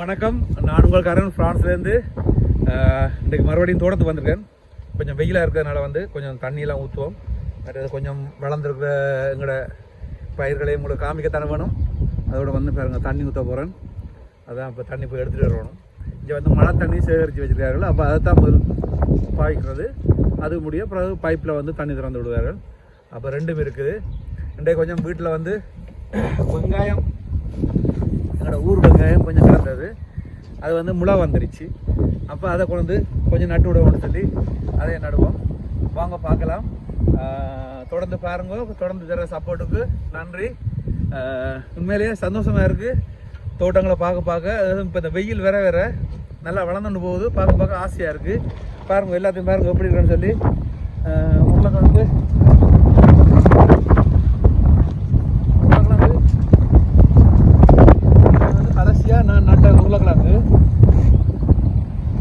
வணக்கம். நான் உங்கள் காரன் ஃப்ரான்ஸ்லேருந்து இன்றைக்கு மறுபடியும் தோட்டத்துக்கு வந்திருக்கேன். கொஞ்சம் வெயிலாக இருக்கிறதுனால வந்து கொஞ்சம் தண்ணியெல்லாம் ஊற்றுவோம் மற்றது கொஞ்சம் வளர்ந்துருக்கிற எங்களோட பயிர்களை உங்களுக்கு காமிக்கத்தானே வேணும். அதோட வந்து பாருங்கள் தண்ணி ஊற்ற போகிறேன் அதான் இப்போ தண்ணி போய் எடுத்துகிட்டு வரணும். இங்கே வந்து மழை தண்ணி சேகரித்து வச்சுருக்கார்கள். அப்போ அதை தான் முதல் பாய்க்கிறது அது முடிய பிறகு பைப்பில் வந்து தண்ணி திறந்து விடுவார்கள். அப்போ ரெண்டும் இருக்குது. இன்றைக்கு கொஞ்சம் வீட்டில் வந்து வெங்காயம் எங்களோட ஊர் வெங்காயம் கொஞ்சம் கிடந்தது அது வந்து முளை வந்துருச்சு. அப்போ அதை கொண்டு வந்து கொஞ்சம் நட்டு விடுவோம்னு சொல்லி அதை நடுவோம். வாங்க பார்க்கலாம். தொடர்ந்து பாருங்க. தொடர்ந்து தர சப்போர்ட்டுக்கு நன்றி. உண்மையிலேயே சந்தோஷமாக இருக்குது தோட்டங்களை பார்க்க பார்க்க. அதுவும் இப்போ இந்த வெயில் வேற வேற. நல்லா வளர்ந்துட்டு போகுது. பார்க்க பார்க்க ஆசையாக இருக்குது பாருங்கள் எல்லாத்தையும் பாருங்கள் எப்படி இருக்குன்னு சொல்லி. ஆஹ் உருளைக்கிழங்கு இது வந்து கடைசியாக நான் நட்ட உருளைக்கிழங்கு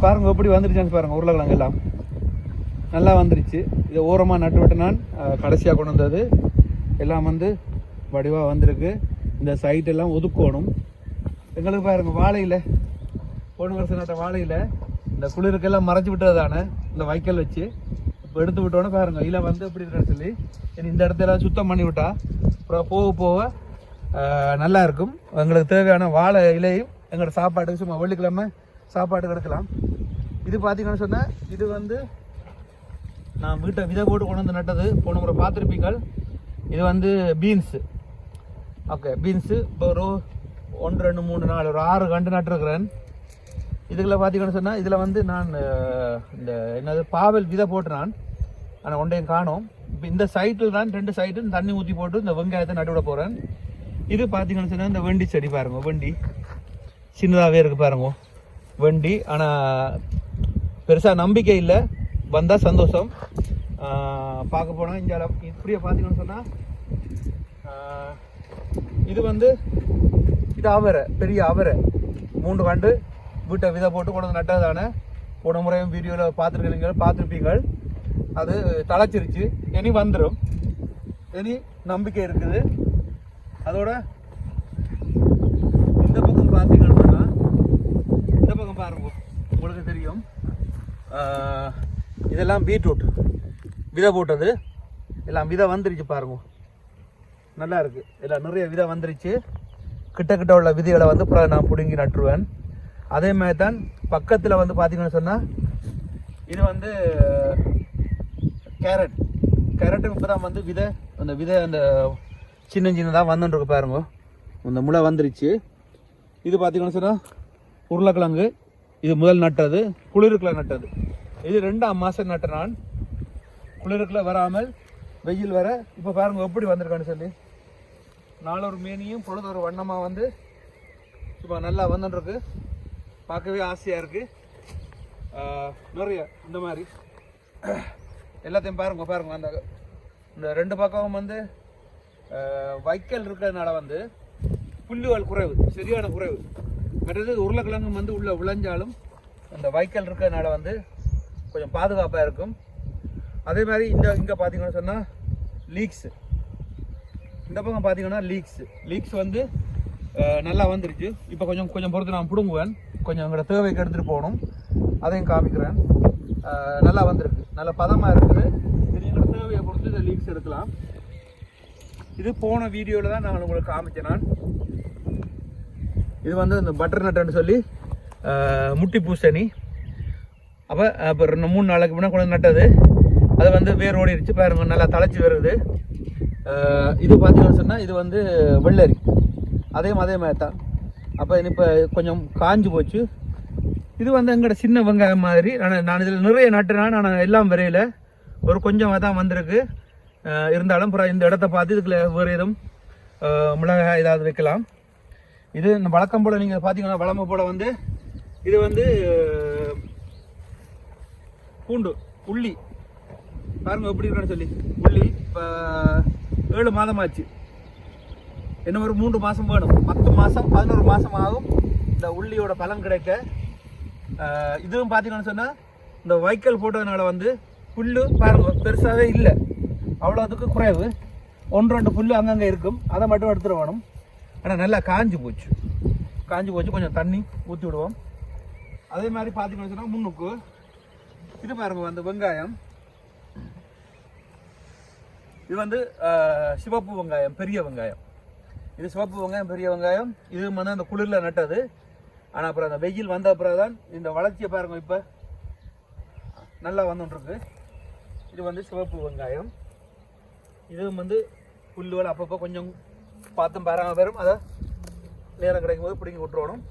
பாருங்க எப்படி வந்துருச்சான்னு பாருங்க உருளைக்கிழங்கு எல்லாம். நல்லா வந்துருச்சு. இதை ஓரமாக நட்டு விட்டு நான் கடைசியாக கொண்டு வந்தது. எல்லாம் வந்து வடிவாக வந்திருக்கு. இந்த சைட் எல்லாம் ஒதுக்கணும். எங்களுக்கு பாருங்கள் வாழையில் போன வருஷம் நட்ட வாழையில் இந்த குளிருக்கெல்லாம் மறைச்சி விட்டது தானே இந்த வைக்கல் வச்சு. இப்போ எடுத்து விட்டோன்னே பாருங்க இதில் வந்து எப்படி இருக்குன்னு சொல்லி. இனி இந்த இடத்துல சுத்தம் பண்ணி விட்டா அப்புறம் போக போக நல்லாயிருக்கும் நல்லா இருக்கும். எங்களுக்கு தேவையான வாழை இலையும் எங்களோட சாப்பாடு சும்மா வெள்ளிக்கிழமை சாப்பாடு எடுக்கலாம் இது பார்த்தீங்கன்னு சொன்னால் இது வந்து நான் வீட்டை விதை போட்டு கொண்டு வந்து நட்டது. போன முறை பார்த்துருப்பீங்கள் இது வந்து பீன்ஸு ஓகே பீன்ஸு இப்போ ஒரு ஒன்று ரெண்டு மூணு நாலு ஒரு ஆறு கண்டு நட்டுருக்கிறேன். இதுக்குள்ள பார்த்தீங்கன்னு சொன்னால் இதில் வந்து நான் இந்த என்னது பாவல் விதை போட்டு நான் ஆனால் ஒன்றையும் காணோம். இப்போ இந்த சைட்டில் தான் ரெண்டு சைட்டும் தண்ணி ஊற்றி போட்டு இந்த வெங்காயத்தை நடுவிட போகிறேன் இது பார்த்தீங்கன்னு சொன்னால் இந்த வெண்டி செடி பாருங்க வெண்டி. சின்னதாகவே இருக்குது பாருங்க வெண்டி. ஆனால் பெருசாக நம்பிக்கை இல்லை. வந்தால் சந்தோஷம். பார்க்க போனால் இங்கே இப்படியே பார்த்தீங்கன்னு சொன்னால் இது வந்து இது அவரை பெரிய அவரை. மூன்று கண்டு வீட்டை விதை போட்டு கொண்டு வந்து நட்டதானே போன முறையும் வீடியோவில் பார்த்துருக்கீங்க பார்த்துருப்பீங்கள் அது தழைச்சிருச்சு. இனி வந்துடும் இனி நம்பிக்கை இருக்குது. அதோட இந்த பக்கம் பார்த்தீங்கன்னு சொன்னால் இந்த பக்கம் பாருங்க உங்களுக்கு தெரியும். இதெல்லாம் பீட்ரூட். விதை போட்டது. எல்லாம் விதை வந்துருச்சு பாருங்க. நல்லா இருக்கு. எல்லாம் நிறைய விதை வந்துருச்சு. கிட்ட கிட்ட உள்ள விதைகளை வந்து அப்புறம் நான் பிடுங்கி நட்டுருவேன். அதே மாதிரி தான் பக்கத்தில் வந்து பார்த்தீங்கன்னு சொன்னால் இது வந்து கேரட். கேரட்டு இப்போ தான் வந்து விதை அந்த விதை அந்த சின்ன சின்னதாக வந்துருக்கு பாருங்க. இந்த முளை வந்துருச்சு. இது பார்த்தீங்கன்னு சொன்னால் உருளைக்கிழங்கு. இது முதல் நட்டது குளிருக்குள்ள நட்டது. இது ரெண்டாம் மாதம் நட்ட நான் குளிருக்குள்ள வராமல் வெயில் வர இப்போ பாருங்க எப்படி வந்திருக்கான்னு சொல்லி. நாலொரு மீனியும் பொழுது ஒரு வண்ணமாக வந்து இப்போ நல்லா வந்துட்டுருக்கு பார்க்கவே ஆசையாக இருக்குது நிறைய இந்த மாதிரி. எல்லாத்தையும் பாருங்க பாருங்க அந்த இந்த ரெண்டு பக்கமும் வந்து வைக்கல் இருக்கிறதுனால வந்து புல்லுகள் குறைவு சரியான குறைவு. மற்றது உருளைக்கிழங்கு வந்து உள்ளே விளைஞ்சாலும் அந்த வைக்கல் இருக்கிறதுனால வந்து கொஞ்சம் பாதுகாப்பாக இருக்கும். அதே மாதிரி இந்த இங்கே பார்த்தீங்கன்னு சொன்னால் லீக்ஸு இந்த பக்கம் பார்த்தீங்கன்னா லீக்ஸ் லீக்ஸ் வந்து நல்லா வந்துருச்சு இப்போ கொஞ்சம் கொஞ்சம் பொறுத்து நான் பிடுங்குவேன். கொஞ்சம் எங்களோட தேவைக்கு எடுத்துகிட்டு போகணும். அதையும் காமிக்கிறேன். நல்லா வந்திருக்கு. நல்ல பதமாக இருக்குது. இது எங்களோட தேவையை பொறுத்து இந்த லீக்ஸ் எடுக்கலாம். இது போன வீடியோவில் தான் நான் உங்களுக்கு காமிச்சேன் நான். இது வந்து இந்த பட்டர் நட்டுன்னு சொல்லி முட்டி பூசணி. அப்போ இப்போ ரெண்டு மூணு நாளைக்கு முன்னாடி கொண்டு வந்து நட்டது. அது வந்து வேர் ஓடிடுச்சு பாருங்க நல்லா தழைச்சி வருது. இது பார்த்தீங்கன்னு சொன்னால் இது வந்து வெள்ளரி. அதையும் அதே மாதிரி தான். அப்போ இப்போ கொஞ்சம் காஞ்சு போச்சு. இது வந்து எங்களோட சின்ன வெங்காயம் மாதிரி. நான் நான் இதில் நிறைய நட்டுனா நான் எல்லாம் வரையில. ஒரு கொஞ்சம் தான் வந்திருக்கு. இருந்தாலும் அப்புறம் இந்த இடத்த பார்த்து இதுக்குள்ள வேறு எதுவும் மிளகாய் ஏதாவது வைக்கலாம். இது இந்த வழக்கம் போல் நீங்கள் பார்த்தீங்கன்னா வளம்பு போல் வந்து இது வந்து பூண்டு உள்ளி பாருங்கள் எப்படி இருக்கான்னு சொல்லி. உள்ளி இப்போ ஏழு மாதம் ஆச்சு இன்னும் ஒரு மூன்று மாதம் வேணும். பத்து மாதம் பதினோரு மாதம் ஆகும் இந்த உள்ளியோட பலன் கிடைக்க. இதுவும் பார்த்தீங்கன்னு சொன்னால் இந்த வைக்கல் போட்டதுனால வந்து புல் பாருங்க பெருசாகவே இல்லை. அவ்வளோத்துக்கு குறைவு. ஒன்று ரெண்டு புல் அங்கங்கே இருக்கும். அதை மட்டும் எடுத்துகிட்டு வேணும் ஆனால் நல்லா காஞ்சு போச்சு. காஞ்சி போச்சு கொஞ்சம் தண்ணி ஊற்றி விடுவோம். அதே மாதிரி பார்த்தீங்கன்னு சொன்னால் முன்னுக்கு இது பாருங்க வந்து வெங்காயம். இது வந்து சிவப்பு வெங்காயம் பெரிய வெங்காயம். இது சிவப்பு வெங்காயம் பெரிய வெங்காயம். இது வந்து அந்த குளிரில் நட்டது. ஆனால் அப்புறம் அந்த வெயில் வந்த அப்புறம் தான் இந்த வளர்ச்சியை பாருங்க இப்போ. நல்லா வந்துட்டுருக்கு. இது வந்து சிவப்பு வெங்காயம். இதுவும் வந்து புல்லுகள் அப்பப்போ கொஞ்சம் பார்த்தும் பாராமல் வரும் அதை நேரம் கிடைக்கும் போது பிடிங்கி விட்டுறணும்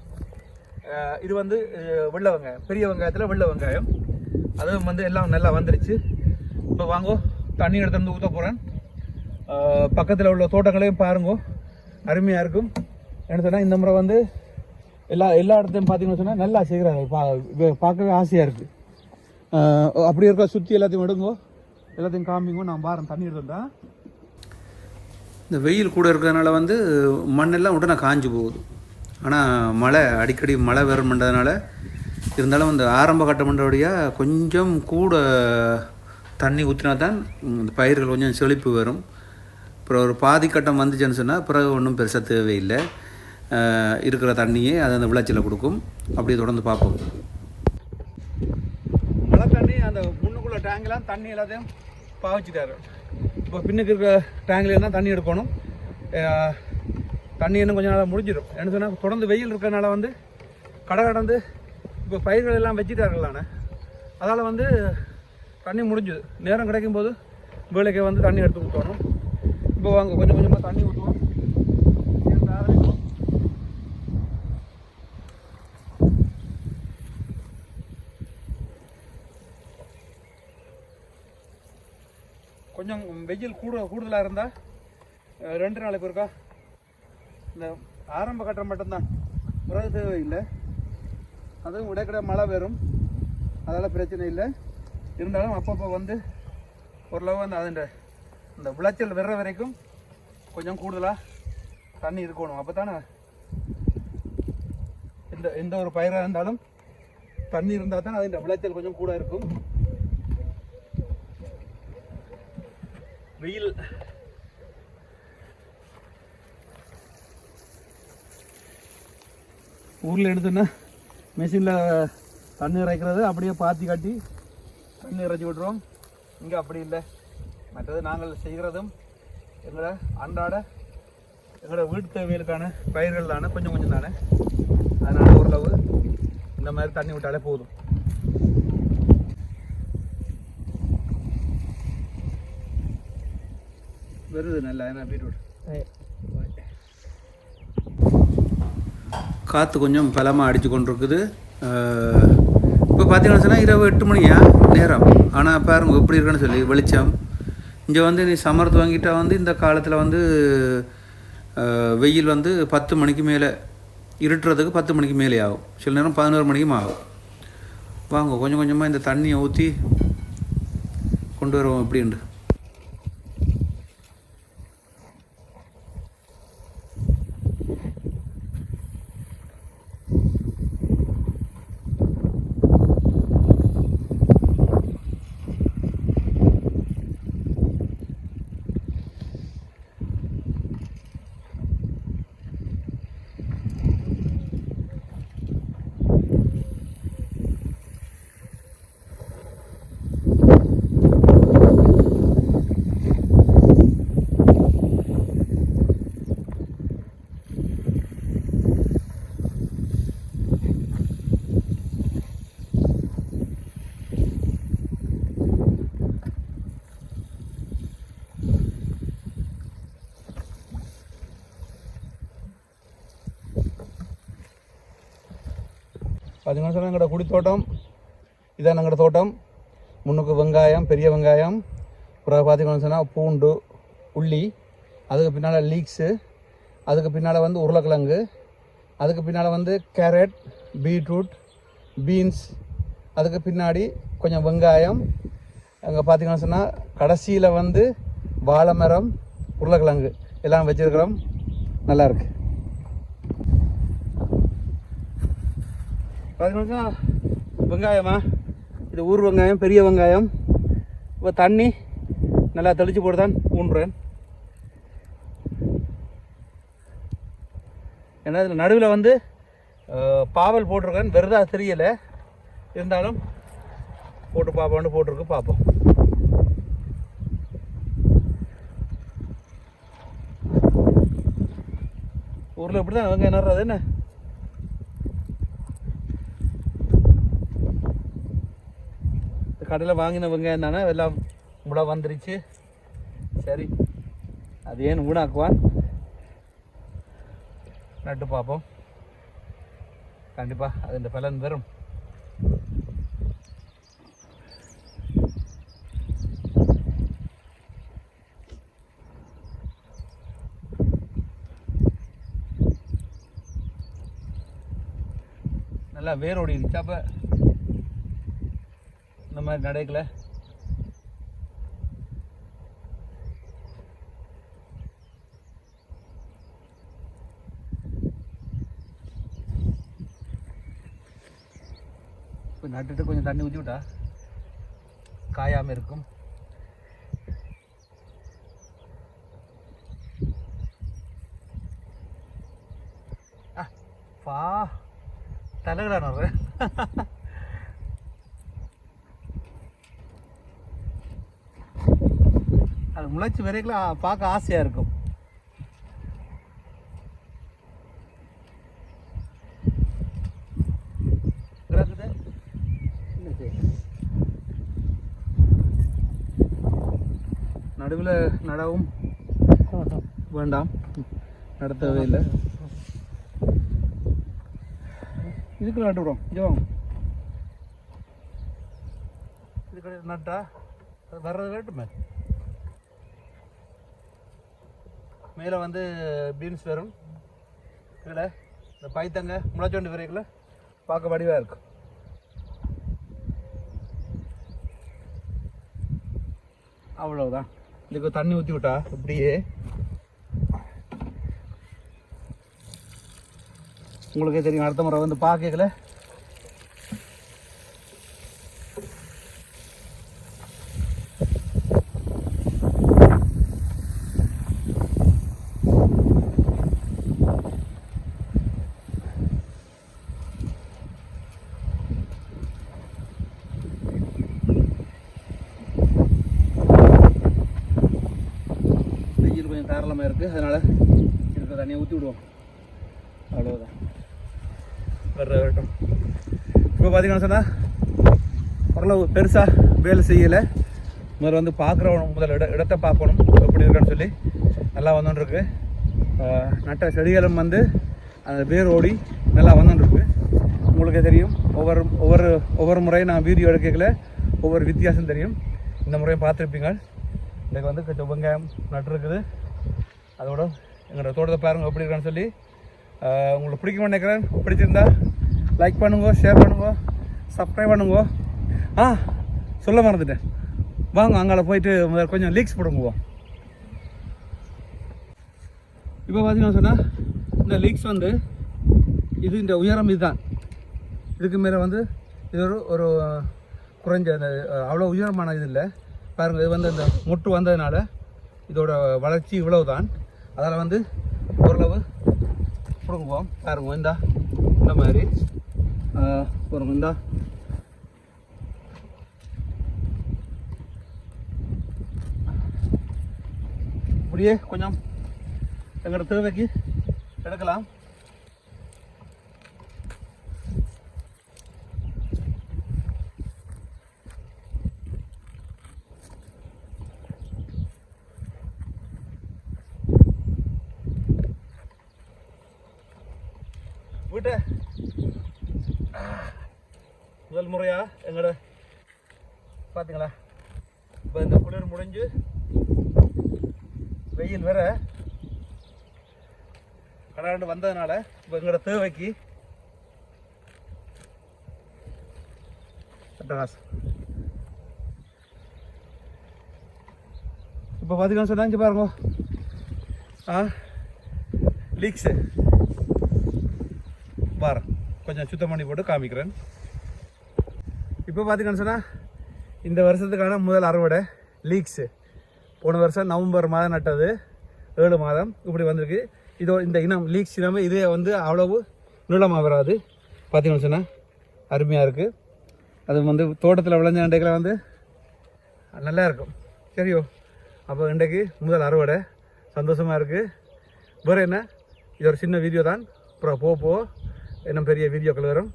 இது வந்து வெள்ளை வெங்காயம் பெரிய வெங்காயத்தில் வெள்ளை வெங்காயம். அதுவும் வந்து எல்லாம் நல்லா வந்துருச்சு. இப்போ வாங்கோ தண்ணி எடுத்து வந்து ஊற்ற போகிறேன் பக்கத்தில் உள்ள தோட்டங்களையும் பாருங்கோ. அருமையாக இருக்கும். என்ன சொன்னால் இந்த முறை வந்து எல்லா எல்லா இடத்தையும் பார்த்தீங்கன்னு சொன்னால் நல்லா செய்கிறாங்க பா பார்க்கவே ஆசையாக இருக்குது அப்படி இருக்க சுற்றி எல்லாத்தையும் எடுங்கோ. எல்லாத்தையும் காமிங்கோ நான் பாரேன் தண்ணி எடுத்துருந்தேன் இந்த வெயில் கூட இருக்கிறதுனால வந்து மண்ணெல்லாம் உடனே காஞ்சு போகுது. ஆனால் மழை அடிக்கடி மழை வரும்ன்றதுனால இருந்தாலும் இந்த ஆரம்ப கட்டமன்றபடியாக கொஞ்சம் கூட தண்ணி ஊற்றினா தான் இந்த பயிர்கள் கொஞ்சம் செழிப்பு வரும். அப்புறம் ஒரு பாதி கட்டம் வந்துச்சுன்னு சொன்னால் பிறகு ஒன்றும் பெருசாக தேவையில்லை. இருக்கிற தண்ணியே அது அந்த விளைச்சலை கொடுக்கும். அப்படியே தொடர்ந்து பார்ப்போம். மழை தண்ணி அந்த முன்னுக்குள்ள டேங்கெலாம் தண்ணி எல்லாத்தையும் பாவிச்சிட்டாரு. இப்போ பின்னுக்கு இருக்க டேங்க்ல தான் தண்ணி எடுக்கணும். தண்ணி இன்னும் கொஞ்ச நாளாக முடிஞ்சிடும் என்ன சொன்னால் தொடர்ந்து வெயில் இருக்கிறனால வந்து கடை கடந்து இப்போ பயிர்கள் எல்லாம் வச்சுட்டார்கள்லானே அதால் வந்து தண்ணி முடிஞ்சுது. நேரம் கிடைக்கும் போது வேலைக்கு வந்து தண்ணி எடுத்து ஊற்றணும் இப்போ வாங்க கொஞ்சம் கொஞ்சமாக தண்ணி ஊற்றுவோம் இது ஆரம்பிப்போம். கொஞ்சம் வெயில் கூட கூடுதலாக இருந்தால் ரெண்டு நாளைக்கு இருக்கா இந்த ஆரம்ப கட்டம் மட்டும்தான். பிறகு தேவையில்லை அதுவும் இடைக்கிட மழை வரும் அதெல்லாம் பிரச்சனை இல்லை. இருந்தாலும் அப்பப்போ வந்து ஓரளவு அந்த அதுண்ட இந்த விளைச்சல் வர்ற வரைக்கும் கொஞ்சம் கூடுதலாக தண்ணி இருக்கணும். அப்போ தானே எந்த எந்த ஒரு பயிராக இருந்தாலும் தண்ணி இருந்தால் தான் அதுண்ட விளைச்சல் கொஞ்சம் கூட இருக்கும். வெயில். ஊரில் எடுத்தோன்னா மிஷினில் தண்ணி இறைக்கிறது அப்படியே பாத்தி காட்டி தண்ணி இறைச்சி விட்ருவோம் இங்கே அப்படி இல்லை. மற்றது நாங்கள் செய்கிறதும் எங்களோட அன்றாட எங்களோட வீட்டு தேவைகளுக்கான பயிர்கள் தானே கொஞ்சம் கொஞ்சம் தானே. அதனால் ஓரளவு இந்த மாதிரி தண்ணி விட்டாலே போதும். வருது நல்லா. என்ன பீட்ரூட். காற்று கொஞ்சம் பலமாக அடித்து கொண்டு இருக்குது இப்போ பார்த்தீங்கன்னு சொன்னால் இரவு எட்டு மணியா? நேரம். ஆனால் பாருங்க எப்படி இருக்குன்னு சொல்லி வெளிச்சம். இங்கே வந்து நீ சமரத்து வாங்கிட்டா வந்து இந்த காலத்தில் வந்து வெயில் வந்து பத்து மணிக்கு மேலே இருட்டுறதுக்கு பத்து மணிக்கு மேலே ஆகும். சில நேரம் பதினோரு மணிக்கும் ஆகும். வாங்க கொஞ்சம் கொஞ்சமாக இந்த தண்ணியை ஊற்றி கொண்டு வருவோம் எப்படின்ட்டு. பார்த்தீங்கன்னா சொன்னால் எங்களோட குடி தோட்டம் இதான் எங்களோட தோட்டம். முன்னுக்கு வெங்காயம் பெரிய வெங்காயம் அப்புறம் பார்த்தீங்கன்னு சொன்னால் பூண்டு உள்ளி அதுக்கு பின்னால் லீக்ஸு அதுக்கு பின்னால் வந்து உருளைக்கிழங்கு அதுக்கு பின்னால் வந்து கேரட் பீட்ரூட் பீன்ஸ் அதுக்கு பின்னாடி கொஞ்சம் வெங்காயம் அங்கே பார்த்தீங்கன்னு சொன்னால் கடைசியில் வந்து வாழை மரம் உருளைக்கிழங்கு எல்லாம் வச்சுருக்கிறோம். நல்லா பார்த்தீங்கன்னா வெங்காயமா இது ஊர் வெங்காயம் பெரிய வெங்காயம். இப்போ தண்ணி நல்லா தெளித்து போட்டு தான் ஊன்றேன். ஏன்னா இதில் நடுவில் வந்து பாவல் போட்டிருக்கேன். வெறுதா தெரியலை. இருந்தாலும் போட்டு பார்ப்போம்னு போட்டிருக்கு பார்ப்போம் ஊரில் இப்படி தான் வெங்காயம் நடுறது என்ன? கடையில் வாங்கினவங்க என்னன்னா எல்லாம் முளை வந்துருச்சு. சரி அது ஏன் ஊனாக்குவான்? நட்டு பார்ப்போம். கண்டிப்பாக அதுன்ற பலன் வரும். நல்லா வேரோடி இருந்துச்சு. அப்போ இந்த மாதிரி நடக்கல. இப்போ நட்டுட்டு கொஞ்சம் தண்ணி ஊற்றி விட்டா காயாமல் இருக்கும். ஆ, பா தலைகடா அவர். அது வரைக்கும் பார்க்க ஆசையாக இருக்கும். நடுவில் நடவும்? வேண்டாம். நடத்தவே இல்லை இதுக்கு நட்டு விடும் இங்கே இதுக்கு நட்டா? வர்றது வேட்டுமே மேலே வந்து பீன்ஸ் வரும் இதில் இந்த பைத்தங்க முளைச்சோண்டு விரைக்கல பார்க்க வடிவாக இருக்கும் அவ்வளவுதான். இதுக்கு தண்ணி ஊற்றி விட்டா இப்படியே உங்களுக்கே தெரியும் அடுத்த முறை வந்து பார்க்கல வெயில் கொஞ்சம் தாராளமாக இருக்குது அதனால் இருக்கிற தண்ணியை ஊற்றி விடுவோம். அவ்வளோதான் வர்ற வரட்டும். இப்போ பார்த்தீங்கன்னா சொன்னால் ஓரளவு பெருசாக வேலை செய்யலை. முதல்ல வந்து பார்க்குறவன் முதல்ல இட இடத்தை பார்க்கணும். எப்படி இருக்கான்னு சொல்லி நல்லா வந்துட்டுருக்கு நட்ட செடிகளும் வந்து அந்த வேர் ஓடி நல்லா வந்துட்டுருக்கு உங்களுக்கே தெரியும். ஒவ்வொரு ஒவ்வொரு ஒவ்வொரு முறையும் நான் வீடியோ எடுக்கல. ஒவ்வொரு வித்தியாசம் தெரியும். இந்த முறையும் பார்த்துருப்பீங்க. இன்றைக்கு வந்து கொஞ்சம் வெங்காயம் நட்டுருக்குது அதோட எங்களோட தோட்டத்தை பாருங்கள் எப்படி இருக்கான்னு சொல்லி உங்களுக்கு பிடிக்கும்னு நினைக்கிறேன். பிடிச்சிருந்தா லைக் பண்ணுங்க ஷேர் பண்ணுங்க சப்ஸ்கிரைப் பண்ணுங்க. ஆ சொல்ல மறந்துட்டேன். வாங்க அங்கால போயிட்டு முதல்ல கொஞ்சம் லீக்ஸ் போடுங்குவோம் இப்போ பார்த்தீங்கன்னா சொன்னால் இந்த லீக்ஸ் வந்து இது இந்த உயரம் இதுதான். இதுக்கு மேலே வந்து இது ஒரு ஒரு குறைஞ்ச அந்த அவ்வளோ உயரமான இது இல்லை. பாருங்கள் இது வந்து இந்த மொட்டு வந்ததுனால இதோட வளர்ச்சி இவ்வளவு தான் அதில் வந்து ஓரளவு பிடுங்குவோம். பாருங்க இந்தா இந்த மாதிரி. பாருங்க இந்தா. இப்படியே கொஞ்சம் எங்களோட தேவைக்கு எடுக்கலாம் வீட்டை முதல் முறையா எங்களோட பார்த்தீங்களா இப்போ இந்த குளிர் முடிஞ்சு வெயில் வேற. கடாண்டு வந்ததுனால இப்போ எங்களோட தேவைக்கு இப்போ பார்த்துக்கலாம் சொன்னா இங்கே பாருங்க. ஆ லீக்ஸு பாரு கொஞ்சம் சுத்தம் பண்ணி போட்டு காமிக்கிறேன். இப்போ பார்த்தீங்கன்னு சொன்னால் இந்த வருஷத்துக்கான முதல் அறுவடை லீக்ஸு போன வருஷம் நவம்பர் மாதம் நட்டது. ஏழு மாதம் இப்படி வந்திருக்கு. இதோ இந்த இனம் லீக்ஸ் இனமே இதே வந்து அவ்வளவு நீளமாக வராது. பார்த்தீங்கன்னு சொன்னால் அருமையாக இருக்குது அது வந்து தோட்டத்தில் விளைஞ்ச அண்டைகளை வந்து நல்லா இருக்கும். சரியோ? அப்போ இன்றைக்கு முதல் அறுவடை. சந்தோஷமாக இருக்குது வேறு என்ன? இது ஒரு சின்ன வீடியோ தான். அப்புறம் போக போக இன்னும் பெரிய வீடியோக்கள் வரும்.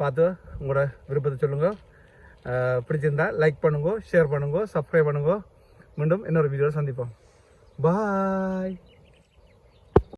பார்த்து உங்களோட விருப்பத்தை சொல்லுங்கள் பிடிச்சிருந்தா லைக் பண்ணுங்க ஷேர் பண்ணுங்க சப்ஸ்கிரைப் பண்ணுங்க. மீண்டும் இன்னொரு வீடியோவில் சந்திப்போம். பாய்